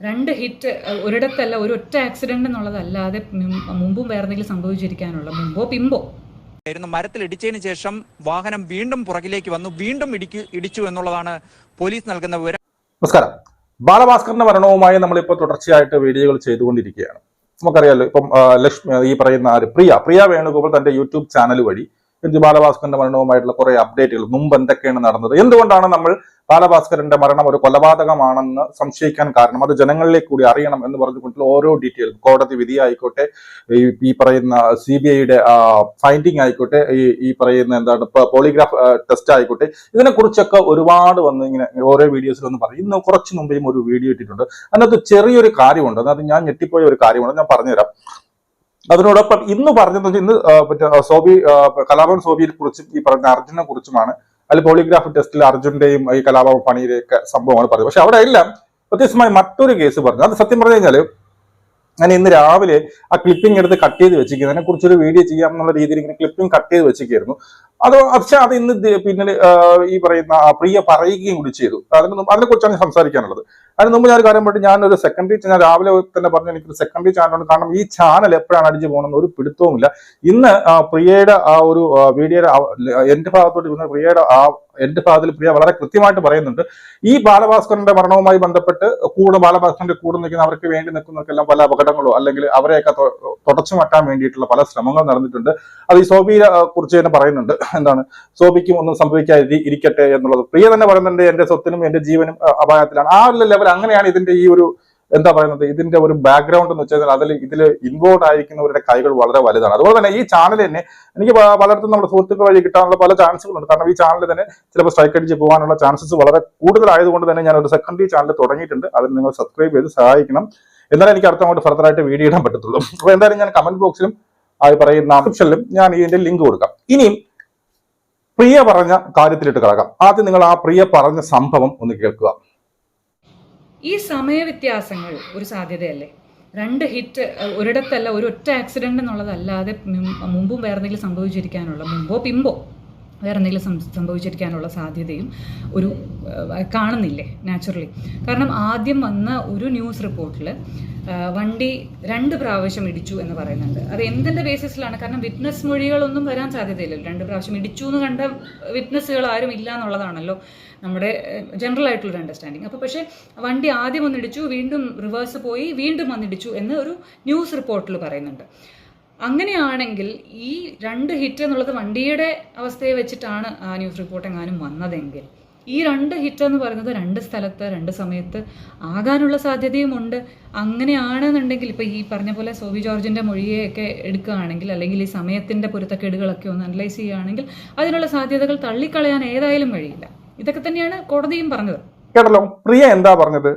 രണ്ട് ഹിറ്റ് ഒരിടത്തല്ല ഒരു ഒറ്റ ആക്സിഡന്റ് എന്നുള്ളതല്ലാതെ മുമ്പും വേറെ എന്തെങ്കിലും സംഭവിച്ചിരിക്കാനുള്ള മുമ്പോ പിമ്പോ. ആയിരുന്നു. മരത്തിൽ ഇടിച്ചതിന് ശേഷം വാഹനം വീണ്ടും പുറകിലേക്ക് വന്നു. വീണ്ടും ഇടിക്കു ഇടിച്ചു എന്നുള്ളതാണ് പോലീസ് നൽകുന്ന വിവരം. നമസ്കാരം. ബാലഭാസ്കറിന്റെ മരണവുമായി നമ്മളിപ്പോൾ തുടർച്ചയായിട്ട് വീഡിയോകൾ ചെയ്തുകൊണ്ടിരിക്കുകയാണ്. നമുക്കറിയാലോ ഇപ്പം ലക്ഷ്മി ഈ പറയുന്ന ആര് പ്രിയ പ്രിയ വേണുഗോപാൽ തന്റെ യൂട്യൂബ് ചാനൽ വഴി ഇത് ബാലഭാസ്കറിന്റെ മരണവുമായിട്ടുള്ള കുറെ അപ്ഡേറ്റുകൾ മുമ്പ് എന്തൊക്കെയാണ് നടന്നത്? എന്തുകൊണ്ടാണ് നമ്മൾ ബാലഭാസ്കറിന്റെ മരണം ഒരു കൊലപാതകമാണെന്ന് സംശയിക്കാൻ കാരണം? അത് ജനങ്ങളിലേക്ക് കൂടി അറിയണം എന്ന് പറഞ്ഞുകൊണ്ടുള്ള ഓരോ ഡീറ്റെയിൽ കോടതി വിധി ആയിക്കോട്ടെ ഈ പറയുന്ന സി ബി ഐയുടെ ഫൈൻഡിങ് ആയിക്കോട്ടെ ഈ ഈ പറയുന്ന എന്താണ് പോളിഗ്രാഫ് ടെസ്റ്റ് ആയിക്കോട്ടെ ഇതിനെ കുറിച്ചൊക്കെ ഒരുപാട് വന്ന് ഇങ്ങനെ ഓരോ വീഡിയോസിൽ ഒന്ന് പറയും. ഇന്ന് കുറച്ച് മുമ്പേയും ഒരു വീഡിയോ ഇട്ടിട്ടുണ്ട്. അതിനകത്ത് ചെറിയൊരു കാര്യമുണ്ട്. അതായത് ഞാൻ ഞെട്ടിപ്പോയ ഒരു കാര്യമുണ്ട്. ഞാൻ പറഞ്ഞുതരാം. അതിനോടൊപ്പം ഇന്ന് വെച്ചാൽ ഇന്ന് മറ്റേ സോബി കലാഭവൻ സോബിയെ കുറിച്ചും ഈ പറഞ്ഞ അർജുനെ കുറിച്ചുമാണ്. അതിൽ പോളിഗ്രാഫ് ടെസ്റ്റിൽ അർജുന്റെയും ഈ കലാഭവൻ പണിയുടെയൊക്കെ സംഭവമാണ് പറഞ്ഞത്. പക്ഷെ അവിടെ എല്ലാം വ്യത്യസ്തമായി മറ്റൊരു കേസ് പറഞ്ഞു. അത് സത്യം പറഞ്ഞു കഴിഞ്ഞാൽ ഞാൻ ഇന്ന് രാവിലെ ആ ക്ലിപ്പിംഗ് എടുത്ത് കട്ട് ചെയ്ത് വെച്ചിരിക്കുന്നു അതിനെക്കുറിച്ചൊരു വീഡിയോ ചെയ്യാമെന്നുള്ള രീതിയിൽ ഇങ്ങനെ ക്ലിപ്പിംഗ് കട്ട് ചെയ്ത് വെച്ചിരിക്കുന്നു അത് പക്ഷെ അത് ഇന്ന് പിന്നെ ഈ പറയുന്ന പ്രിയ പറയുകയും കൂടി ചെയ്തു. അതിന് അതിനെ കുറിച്ചാണ് സംസാരിക്കാനുള്ളത്. അതിന് മുമ്പ് ഞാൻ ഒരു കാര്യം പറഞ്ഞു ഞാനൊരു സെക്കൻഡറി ഞാൻ രാവിലെ തന്നെ പറഞ്ഞു എനിക്കൊരു സെക്കൻഡറി ചാനലുണ്ട് കാരണം ഈ ചാനൽ എപ്പോഴാണ് അടിച്ചു പോകണമെന്ന് ഒരു പിടുത്തവുമില്ല ഇന്ന് പ്രിയയുടെ ആ ഒരു വീഡിയോയുടെ എന്റെ ഭാഗത്തോട്ട് ഇരുന്ന പ്രിയയുടെ ആ എന്റെ ഭാഗത്തിൽ പ്രിയ വളരെ കൃത്യമായിട്ട് പറയുന്നുണ്ട്. ഈ ബാലഭാസ്കറിന്റെ മരണവുമായി ബന്ധപ്പെട്ട് കൂടെ ബാലഭാസ്കറിന്റെ കൂടെ നിൽക്കുന്ന അവർക്ക് വേണ്ടി നിൽക്കുന്നവർക്കെല്ലാം പല അപകടങ്ങളോ അല്ലെങ്കിൽ അവരെയൊക്കെ തുടച്ചു മാറ്റാൻ വേണ്ടിയിട്ടുള്ള പല ശ്രമങ്ങളും നടന്നിട്ടുണ്ട്. അത് ഈ സോബിയെ കുറിച്ച് തന്നെ പറയുന്നുണ്ട്. എന്താണ് സോബിക്കും ഒന്നും സംഭവിക്കാതി ഇരിക്കട്ടെ എന്നുള്ളത്. പ്രിയ തന്നെ പറയുന്നുണ്ട് എന്റെ സ്വത്തിനും എന്റെ ജീവനും അപായത്തിലാണ്. ആ ഒരു ലെവൽ അങ്ങനെയാണ് ഇതിന്റെ ഈ ഒരു എന്താ പറയുന്നത്? ഇതിന്റെ ഒരു ബാക്ക്ഗ്രൗണ്ട് എന്ന് വെച്ചാൽ അതിൽ ഇതിൽ ഇൻവോൾവ് ആയിരിക്കുന്നവരുടെ കൈകൾ വളരെ വലുതാണ്. അതുപോലെ തന്നെ ഈ ചാനൽ തന്നെ എനിക്ക് പലർത്തും നമ്മുടെ സുഹൃത്തുക്കൾ വഴി കിട്ടാനുള്ള പല ചാൻസുകളുണ്ട് കാരണം ഈ ചാനൽ തന്നെ ചിലപ്പോൾ സ്ട്രൈക്ക് അടിച്ച് പോകാനുള്ള ചാൻസസ് വളരെ കൂടുതലായതുകൊണ്ട് തന്നെ ഞാൻ ഒരു സെക്കൻഡറി ചാനൽ തുടങ്ങിയിട്ടുണ്ട്. അതിന് നിങ്ങൾ സബ്സ്ക്രൈബ് ചെയ്ത് സഹായിക്കണം. എന്നാലും എനിക്ക് അടുത്ത അങ്ങോട്ട് ഫർദർ ആയിട്ട് വീഡിയോ ഇടാൻ പറ്റത്തുള്ളൂ. അപ്പോൾ എന്തായാലും ഞാൻ കമന്റ് ബോക്സിലും ആയി പറയുന്ന ഡിസ്ക്രിപ്ഷനിലും ഞാൻ ഇതിന്റെ ലിങ്ക് കൊടുക്കാം. ഇനിയും പ്രിയ പറഞ്ഞ കാര്യത്തിലിട്ട് കിടക്കാം. ആദ്യം നിങ്ങൾ ആ പ്രിയ പറഞ്ഞ സംഭവം ഒന്ന് കേൾക്കുക. ഈ സമയവ്യത്യാസങ്ങൾ ഒരു സാധ്യതയല്ലേ? രണ്ട് ഹിറ്റ് ഒരിടത്തല്ല ഒരു ഒറ്റ ആക്സിഡന്റ് എന്നുള്ളതല്ലാതെ മുമ്പും വേറെ എന്തെങ്കിലും സംഭവിച്ചിരിക്കാനുള്ള മുമ്പോ പിമ്പോ? വേറെ എന്തെങ്കിലും സംഭവിച്ചിരിക്കാനുള്ള സാധ്യതയും ഒരു കാണുന്നില്ലേ നാച്ചുറലി കാരണം ആദ്യം വന്ന ഒരു ന്യൂസ് റിപ്പോർട്ടിൽ വണ്ടി രണ്ട് പ്രാവശ്യം ഇടിച്ചു എന്ന് പറയുന്നുണ്ട്. അത് എന്തിന്റെ ബേസിസിലാണ് കാരണം വിറ്റ്നസ് മൊഴികളൊന്നും വരാൻ സാധ്യതയില്ലല്ലോ. രണ്ട് പ്രാവശ്യം ഇടിച്ചു എന്ന് കണ്ട വിറ്റ്നസ്സുകൾ ആരും ഇല്ല എന്നുള്ളതാണല്ലോ നമ്മുടെ ജനറൽ ആയിട്ടുള്ളൊരു അണ്ടർസ്റ്റാൻഡിങ് അപ്പോൾ പക്ഷേ വണ്ടി ആദ്യം ഒന്നിടിച്ചു വീണ്ടും റിവേഴ്സ് പോയി വീണ്ടും വന്നിടിച്ചു എന്ന് ഒരു ന്യൂസ് റിപ്പോർട്ടിൽ പറയുന്നുണ്ട്. അങ്ങനെയാണെങ്കിൽ ഈ രണ്ട് ഹിറ്റ് എന്നുള്ളത് വണ്ടിയുടെ അവസ്ഥയെ വെച്ചിട്ടാണ് ആ ന്യൂസ് റിപ്പോർട്ട് എങ്ങാനും വന്നതെങ്കിൽ. ഈ രണ്ട് ഹിറ്റ് എന്ന് പറയുന്നത് രണ്ട് സ്ഥലത്ത് രണ്ട് സമയത്ത് ആകാനുള്ള സാധ്യതയുമുണ്ട്. അങ്ങനെയാണെന്നുണ്ടെങ്കിൽ ഇപ്പോൾ ഈ പറഞ്ഞ പോലെ സോബി ജോർജിന്റെ മൊഴിയെയൊക്കെ എടുക്കുകയാണെങ്കിൽ അല്ലെങ്കിൽ ഈ സമയത്തിന്റെ പൊരുത്തക്കേടുകളൊക്കെ ഒന്ന് അനലൈസ് ചെയ്യുകയാണെങ്കിൽ അതിനുള്ള സാധ്യതകൾ തള്ളിക്കളയാൻ ഏതായാലും കഴിയില്ല. ഇതൊക്കെ തന്നെയാണ് കോടതിയും പറഞ്ഞത്. കേട്ടല്ലോ. പ്രിയ എന്താ പറഞ്ഞത്?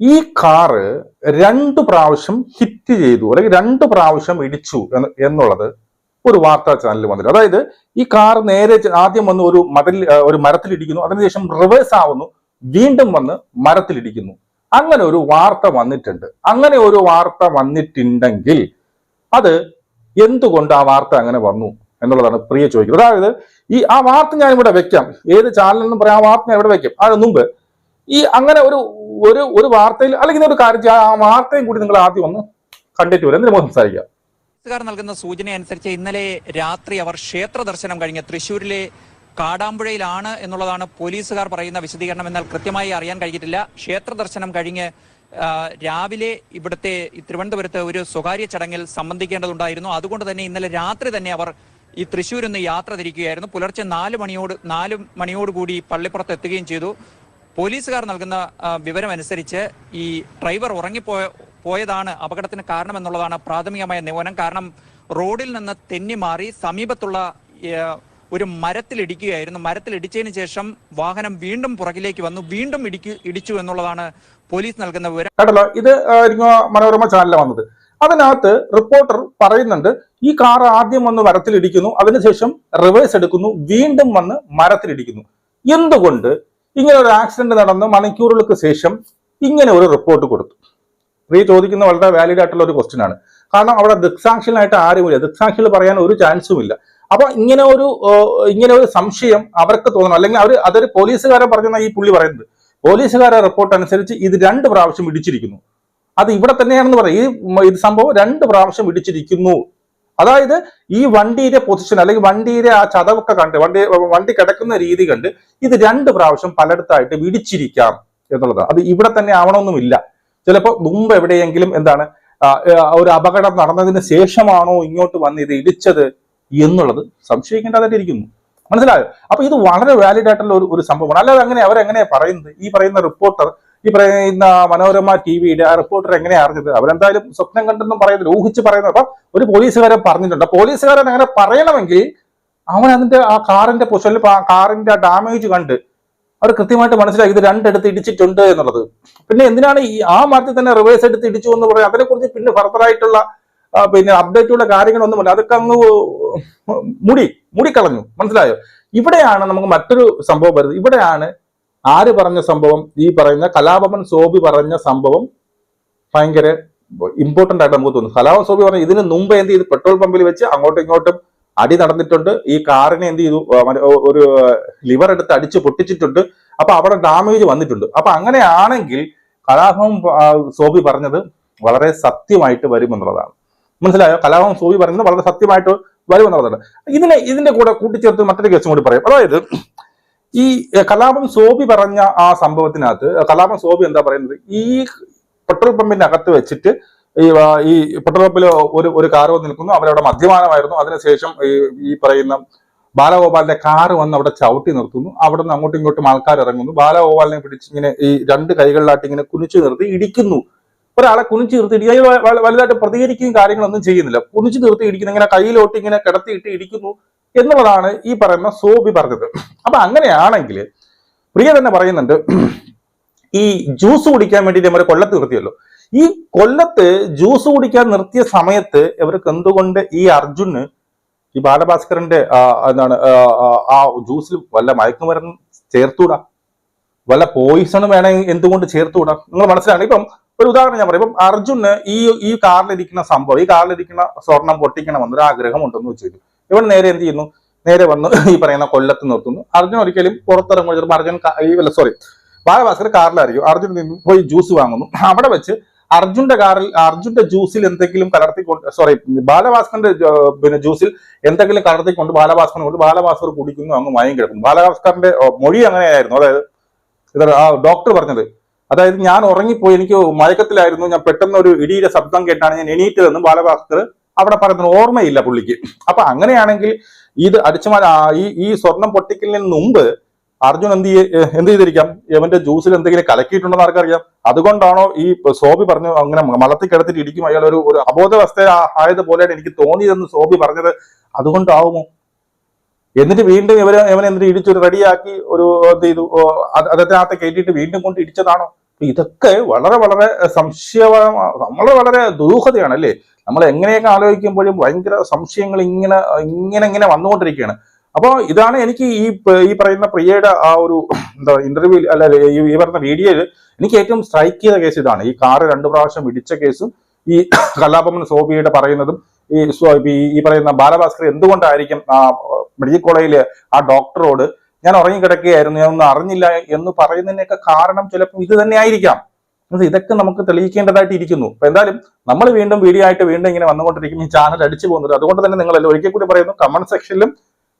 ഈ കാറ് രണ്ടു പ്രാവശ്യം ഹിറ്റ് ചെയ്തു അല്ലെങ്കിൽ രണ്ടു പ്രാവശ്യം ഇടിച്ചു എന്ന് എന്നുള്ളത് ഒരു വാർത്താ ചാനലിൽ വന്നിട്ട് അതായത് ഈ കാർ നേരെ ആദ്യം വന്ന് ഒരു മതിൽ ഒരു മരത്തിൽ ഇടിക്കുന്നു അതിനുശേഷം റിവേഴ്സ് ആവുന്നു വീണ്ടും വന്ന് മരത്തിൽ ഇടിക്കുന്നു. അങ്ങനെ ഒരു വാർത്ത വന്നിട്ടുണ്ട്. അങ്ങനെ ഒരു വാർത്ത വന്നിട്ടുണ്ടെങ്കിൽ അത് എന്തുകൊണ്ട് ആ വാർത്ത അങ്ങനെ വന്നു എന്നുള്ളതാണ് പ്രിയ ചോദിക്കുന്നത്. അതായത് ഈ ആ വാർത്ത ഞാൻ ഇവിടെ വെക്കാം. ഏത് ചാനലെന്നും പറയാം ആ വാർത്ത ഞാൻ ഇവിടെ വെക്കാം. അതിന് മുമ്പ് ഈ അങ്ങനെ ഒരു ഒരു ഒരു വാർത്തയിൽ അല്ലെങ്കിൽ ഒരു കാര്യം ആ വാർത്തയും കൂടി നിങ്ങൾ ആദ്യം ഒന്ന് കണ്ടിട്ട് വരും. എന്നിട്ട് സംസാരിക്കാം. പോലീസുകാർ നൽകുന്ന സൂചന അനുസരിച്ച് ഇന്നലെ രാത്രി അവർ ക്ഷേത്ര ദർശനം കഴിഞ്ഞ് തൃശൂരിലെ കാടാമ്പുഴയിലാണ് എന്നുള്ളതാണ് പോലീസുകാർ പറയുന്ന വിശദീകരണം. എന്നാൽ കൃത്യമായി അറിയാൻ കഴിഞ്ഞിട്ടില്ല. ക്ഷേത്ര ദർശനം കഴിഞ്ഞ് രാവിലെ ഇവിടുത്തെ തിരുവനന്തപുരത്ത് ഒരു സ്വകാര്യ ചടങ്ങിൽ സംബന്ധിക്കേണ്ടതുണ്ടായിരുന്നു. അതുകൊണ്ട് തന്നെ ഇന്നലെ രാത്രി തന്നെ അവർ ഈ തൃശ്ശൂരിൽ നിന്ന് യാത്ര തിരിക്കുകയായിരുന്നു. പുലർച്ചെ നാല് മണിയോട് നാല് മണിയോടുകൂടി പള്ളിപ്പുറത്ത് എത്തുകയും ചെയ്തു. പോലീസുകാർ നൽകുന്ന വിവരമനുസരിച്ച് ഈ ഡ്രൈവർ ഉറങ്ങിപ്പോയ പോയതാണ് അപകടത്തിന് കാരണമെന്നുള്ളതാണ് പ്രാഥമികമായ നിഗമനം. കാരണം റോഡിൽ നിന്ന് തെന്നി മാറി സമീപത്തുള്ള ഒരു മരത്തിലിടിക്കുകയായിരുന്നു. മരത്തിലിടിച്ചതിന് ശേഷം വാഹനം വീണ്ടും പുറകിലേക്ക് വന്നു. വീണ്ടും ഇടിക്കു ഇടിച്ചു എന്നുള്ളതാണ് പോലീസ് നൽകുന്ന വിവരം. കേട്ടല്ലോ? ഇത് മനോരമ ചാനലിൽ വന്നത്. അതിനകത്ത് റിപ്പോർട്ടർ പറയുന്നുണ്ട് ഈ കാർ ആദ്യം വന്ന് മരത്തിലിടിക്കുന്നു അതിനുശേഷം റിവേഴ്സ് എടുക്കുന്നു വീണ്ടും വന്ന് മരത്തിലിടിക്കുന്നു. എന്തുകൊണ്ട് ഇങ്ങനെ ഒരു ആക്സിഡന്റ് നടന്ന് മണിക്കൂറുകൾക്ക് ശേഷം ഇങ്ങനെ ഒരു റിപ്പോർട്ട് കൊടുത്തു. പ്രിയ ചോദിക്കുന്ന വളരെ വാലിഡ് ആയിട്ടുള്ള ഒരു ക്വസ്റ്റ്യൻ ആണ്. കാരണം അവിടെ ദൃക്സാക്ഷികളായിട്ട് ആരുമില്ല. ദൃക്സാക്ഷികൾ പറയാൻ ഒരു ചാൻസും ഇല്ല. അപ്പൊ ഇങ്ങനെ ഒരു ഇങ്ങനെ ഒരു സംശയം അവർക്ക് തോന്നണം. അല്ലെങ്കിൽ അവർ അതൊരു പോലീസുകാരെ പറഞ്ഞ ഈ പുള്ളി പറയുന്നത്. പോലീസുകാരെ റിപ്പോർട്ട് അനുസരിച്ച് ഇത് രണ്ട് പ്രാവശ്യം ഇടിച്ചിരിക്കുന്നു. അത് ഇവിടെ തന്നെയാണെന്ന് പറയും. ഈ ഇത് സംഭവം രണ്ട് പ്രാവശ്യം ഇടിച്ചിരിക്കുന്നു. അതായത് ഈ വണ്ടിയുടെ പൊസിഷൻ അല്ലെങ്കിൽ വണ്ടിയുടെ ആ ചതവൊക്കെ കണ്ട് വണ്ടി വണ്ടി കിടക്കുന്ന രീതി കണ്ട് ഇത് രണ്ട് പ്രാവശ്യം പലയിടത്തായിട്ട് വിടിച്ചിരിക്കാം എന്നുള്ളതാണ്. അത് ഇവിടെ തന്നെ ആവണമെന്നുമില്ല. ചിലപ്പോൾ മുമ്പ് എവിടെയെങ്കിലും എന്താണ് ഒരു അപകടം നടന്നതിന് ശേഷമാണോ ഇങ്ങോട്ട് വന്ന് ഇത് ഇടിച്ചത് എന്നുള്ളത് സംശയിക്കേണ്ടതായിട്ടിരിക്കുന്നു മനസ്സിലായോ? അപ്പൊ ഇത് വളരെ വാലിഡ് ആയിട്ടുള്ള ഒരു ഒരു സംഭവമാണ്. അല്ലാതെ അങ്ങനെ അവരെങ്ങനെയാണ് പറയുന്നത്? ഈ പറയുന്ന റിപ്പോർട്ടർ ഈ പറയുന്ന മനോരമ ടി വിയുടെ ആ റിപ്പോർട്ടർ എങ്ങനെയാ അറിഞ്ഞത്? അവരെന്തായാലും സ്വപ്നം കണ്ടെന്നും പറയുന്നത് ഊഹിച്ച് പറയുന്നത് അപ്പൊ ഒരു പോലീസുകാരൻ പറഞ്ഞിട്ടുണ്ട്. പോലീസുകാരൻ അങ്ങനെ പറയണമെങ്കിൽ അവൻ അതിന്റെ ആ കാറിന്റെ പൊസിഷനിൽ കാറിന്റെ ഡാമേജ് കണ്ട് അവർ കൃത്യമായിട്ട് മനസ്സിലാക്കി ഇത് രണ്ടെടുത്ത് ഇടിച്ചിട്ടുണ്ട് എന്നുള്ളത്. പിന്നെ എന്തിനാണ് ഈ ആ മരത്തിൽ തന്നെ റിവേഴ്സ് എടുത്ത് ഇടിച്ചു എന്ന് പറയാം അതിനെക്കുറിച്ച് പിന്നെ ഫർദറായിട്ടുള്ള പിന്നെ അപ്ഡേറ്റുള്ള കാര്യങ്ങളൊന്നുമില്ല. അതൊക്കെ അങ്ങ് മുടി മൂടിക്കളഞ്ഞു. മനസ്സിലായോ? ഇവിടെയാണ് നമുക്ക് മറ്റൊരു സംഭവം വരുന്നത്. ഇവിടെയാണ് ആര് പറഞ്ഞ സംഭവം? ഈ പറയുന്ന കലാഭവൻ സോബി പറഞ്ഞ സംഭവം ഭയങ്കര ഇമ്പോർട്ടന്റ് ആയിട്ട് നമുക്ക് തോന്നുന്നു. കലാഭവൻ സോബി പറഞ്ഞ ഇതിന് മുമ്പ് എന്ത് ചെയ്തു? പെട്രോൾ പമ്പിൽ വെച്ച് അങ്ങോട്ടും ഇങ്ങോട്ടും അടി നടന്നിട്ടുണ്ട്. ഈ കാറിനെ എന്ത് ചെയ്തു? ഒരു ലിവർ എടുത്ത് അടിച്ച് പൊട്ടിച്ചിട്ടുണ്ട്. അപ്പൊ അവിടെ ഡാമേജ് വന്നിട്ടുണ്ട്. അപ്പൊ അങ്ങനെയാണെങ്കിൽ കലാഭവൻ സോബി പറഞ്ഞത് വളരെ സത്യമായിട്ട് വരുമെന്നുള്ളതാണ് മനസ്സിലായോ? കലാഭവൻ സോബി പറഞ്ഞത് വളരെ സത്യമായിട്ട് വരുമെന്നുള്ളതാണ് ഇതിനെ ഇതിന്റെ കൂടെ കൂട്ടിച്ചേർത്ത് മറ്റൊരു കേസും കൂടി പറയാം. അതായത് ഈ കലാപം സോബി പറഞ്ഞ ആ സംഭവത്തിനകത്ത് കലാപം സോബി എന്താ പറയുന്നത്? ഈ പെട്രോൾ പമ്പിന്റെ അകത്ത് വെച്ചിട്ട് ഈ ഈ പെട്രോൾ പമ്പിൽ ഒരു ഒരു കാർ വന്ന് നിൽക്കുന്നു. അവരവിടെ മദ്യപാനമായിരുന്നു. അതിനുശേഷം ഈ ഈ പറയുന്ന ബാലഗോപാലിന്റെ കാറ് വന്ന് അവിടെ ചവിട്ടി നിർത്തുന്നു. അവിടെ നിന്ന് അങ്ങോട്ടും ഇങ്ങോട്ടും ആൾക്കാർ ഇറങ്ങുന്നു. ബാലഗോപാലിനെ പിടിച്ച് ഇങ്ങനെ ഈ രണ്ട് കൈകളിലായിട്ട് ഇങ്ങനെ കുനിച്ചു നിർത്തി ഇടിക്കുന്നു. ഒരാളെ കുനിച്ചു നിർത്തി ഇടി- അയാൾ വ- വ- വലുതായിട്ട് പ്രതികരിക്കുകയും കാര്യങ്ങളൊന്നും ചെയ്യുന്നില്ല. കുനിച്ചു നിർത്തി ഇങ്ങനെ കയ്യിലോട്ട് ഇങ്ങനെ കിടത്തിയിട്ട് ഇടിക്കുന്നു എന്നുള്ളതാണ് ഈ പറയുന്ന സോബി പറഞ്ഞത്. അപ്പൊ അങ്ങനെയാണെങ്കിൽ പ്രിയ തന്നെ പറയുന്നുണ്ട് ഈ ജ്യൂസ് കുടിക്കാൻ വേണ്ടിയിട്ട് ഇവരെ കൊല്ലത്ത് നിർത്തിയല്ലോ. ഈ കൊല്ലത്ത് ജ്യൂസ് കുടിക്കാൻ നിർത്തിയ സമയത്ത് ഇവർക്ക് എന്തുകൊണ്ട് ഈ അർജുന് ഈ ബാലഭാസ്കറിന്റെ എന്താണ് ആ, ജ്യൂസിൽ വല്ല മയക്കുമരുന്ന് ചേർത്തൂടാ വല്ല പോയിസണും വേണമെങ്കിൽ എന്തുകൊണ്ട് ചേർത്തുകൂടാ നിങ്ങൾ മനസ്സിലാണ്? ഇപ്പം ഒരു ഉദാഹരണം ഞാൻ പറയും. ഇപ്പം അർജുന് ഈ ഈ കാറിലിരിക്കുന്ന സംഭവം ഈ കാറിലിരിക്കുന്ന സ്വർണം പൊട്ടിക്കണമെന്നൊരു ആഗ്രഹം ഉണ്ടെന്ന് വെച്ചു ഇവൻ നേരെ എന്ത് ചെയ്യുന്നു? നേരെ വന്ന് ഈ പറയുന്ന കൊല്ലത്ത് നിർത്തുന്നു. അർജുൻ ഒരിക്കലും പുറത്തിറങ്ങുമ്പോൾ ചിലപ്പോൾ അർജുൻ ഈ അല്ല സോറി ബാലഭാസ്കർ കാറിലായിരിക്കും. അർജുൻ നിന്ന് പോയി ജ്യൂസ് വാങ്ങുന്നു. അവിടെ വെച്ച് അർജുന്റെ കാറിൽ അർജുന്റെ ജ്യൂസിൽ എന്തെങ്കിലും കലർത്തിക്കൊണ്ട് സോറി ബാലഭാസ്കറിന്റെ പിന്നെ ജ്യൂസിൽ എന്തെങ്കിലും കലർത്തിക്കൊണ്ട് ബാലഭാസ്കറിനെ കൊണ്ട് ബാലഭാസ്കർ കുടിക്കുന്നു അങ്ങ് മയം കിടക്കുന്നു ബാലഭാസ്കറിന്റെ മൊഴി അങ്ങനെയായിരുന്നു. അതായത് ഇതാ ഡോക്ടർ പറഞ്ഞത് അതായത് ഞാൻ ഉറങ്ങിപ്പോയി എനിക്ക് മയക്കത്തിലായിരുന്നു ഞാൻ പെട്ടെന്ന് ഒരു ഇടിയുടെ ശബ്ദം കേട്ടാണ് ഞാൻ എണീറ്റതെന്ന് ബാലഭാസ്കർ അവിടെ പറയുന്നത് ഓർമ്മയില്ല പുള്ളിക്ക്. അപ്പൊ അങ്ങനെയാണെങ്കിൽ ഇത് അടിച്ചുമാ ഈ ഈ സ്വർണം പൊട്ടിക്കലിന് മുമ്പ് അർജുൻ എന്ത് എന്ത് ചെയ്തിരിക്കാം? ഇവന്റെ ജ്യൂസിൽ എന്തെങ്കിലും കലക്കിയിട്ടുണ്ടെന്ന് ആർക്കറിയാം. അതുകൊണ്ടാണോ ഈ സോബി പറഞ്ഞു അങ്ങനെ മലത്തിൽ കിടത്തിട്ട് ഇടിക്കും അയാൾ ഒരു ഒരു അബോധാവസ്ഥ ആയതുപോലെയാണ് എനിക്ക് തോന്നിയതെന്ന് സോബി പറഞ്ഞത്. അതുകൊണ്ടാവുമോ? എന്നിട്ട് വീണ്ടും ഇവർ ഇവനെ എന്നിട്ട് ഇടിച്ചൊരു റെഡിയാക്കി ഒരു എന്ത് ചെയ്തു. അത് കയറ്റിയിട്ട് വീണ്ടും കൊണ്ട് ഇടിച്ചതാണോ? ഇതൊക്കെ വളരെ വളരെ സംശയമാണ് വളരെ വളരെ ദുരൂഹതയാണ് അല്ലേ? നമ്മൾ എങ്ങനെയൊക്കെ ആലോചിക്കുമ്പോഴും ഭയങ്കര സംശയങ്ങൾ ഇങ്ങനെ ഇങ്ങനെ ഇങ്ങനെ വന്നുകൊണ്ടിരിക്കുകയാണ്. അപ്പോൾ ഇതാണ് എനിക്ക് ഈ ഈ പറയുന്ന പ്രിയയുടെ ആ ഒരു എന്താ ഇന്റർവ്യൂ അല്ല ഈ പറയുന്ന വീഡിയോയിൽ എനിക്ക് ഏറ്റവും സ്ട്രൈക്ക് ചെയ്ത കേസ് ഇതാണ്. ഈ കാറ് രണ്ടു പ്രാവശ്യം ഇടിച്ച കേസും ഈ കലാപമൻ സോബിയുടെ പറയുന്നതും ഈ ഈ പറയുന്ന ബാലഭാസ്കർ എന്തുകൊണ്ടായിരിക്കും ആ മെഡിക്കൽ കോളേജിൽ ആ ഡോക്ടറോട് ഞാൻ ഉറങ്ങിക്കിടക്കുകയായിരുന്നു ഞാൻ ഒന്നും അറിഞ്ഞില്ല എന്ന് പറയുന്നതിനൊക്കെ കാരണം ചിലപ്പോൾ ഇത് തന്നെ ആയിരിക്കാം ഇതൊക്കെ നമുക്ക് തെളിയിക്കേണ്ടതായിട്ട് ഇരിക്കുന്നു. അപ്പൊ എന്തായാലും നമ്മൾ വീണ്ടും വീഡിയോ ആയിട്ട് വീണ്ടും ഇങ്ങനെ വന്നുകൊണ്ടിരിക്കും ഈ ചാനൽ അടിച്ചു പോകുന്നത് അതുകൊണ്ട് തന്നെ നിങ്ങൾ ഒരിക്കൽ കൂടി പറയുന്നു കമന്റ് സെക്ഷനിലും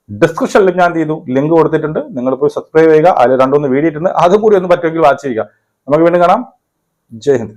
ഡിസ്ക്രിപ്ഷനിലും ഞാൻ ചെയ്തു? ലിങ്ക് കൊടുത്തിട്ടുണ്ട്. നിങ്ങൾ പോയി സബ്സ്ക്രൈബ് ചെയ്യുക. അതിൽ രണ്ടൊന്ന് വീഡിയോ ഇട്ടുണ്ട് അതും കൂടി ഒന്ന് പറ്റുമെങ്കിൽ വാച്ച് ചെയ്യുക. നമുക്ക് വീണ്ടും കാണാം. ജയ് ഹിന്ദ്.